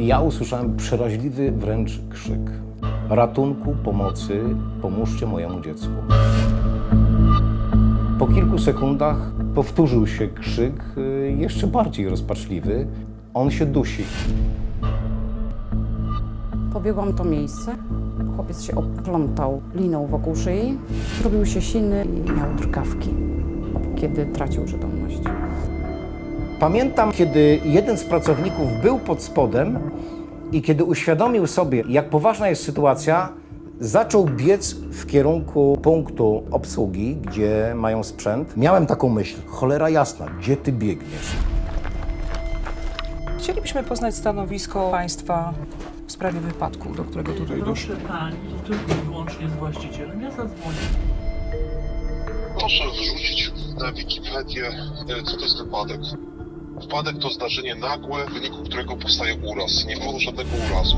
Ja usłyszałem przeraźliwy wręcz krzyk. Ratunku, pomocy, pomóżcie mojemu dziecku. Po kilku sekundach powtórzył się krzyk, y, jeszcze bardziej rozpaczliwy. On się dusi. Pobiegłam to miejsce. Chłopiec się oplątał liną wokół szyi, zrobił się siny i miał drgawki, kiedy tracił przytomność. Pamiętam, kiedy jeden z pracowników był pod spodem i kiedy uświadomił sobie, jak poważna jest sytuacja, zaczął biec w kierunku punktu obsługi, gdzie mają sprzęt. Miałem taką myśl, cholera jasna, gdzie ty biegniesz? Chcielibyśmy poznać stanowisko państwa w sprawie wypadku, do którego tutaj doszło. Proszę pani, to tylko i wyłącznie z właścicielem. Ja zadzwonię. Proszę wrzucić na Wikipedię, e, co to jest wypadek. Wypadek to zdarzenie nagłe, w wyniku którego powstaje uraz. Nie było żadnego urazu.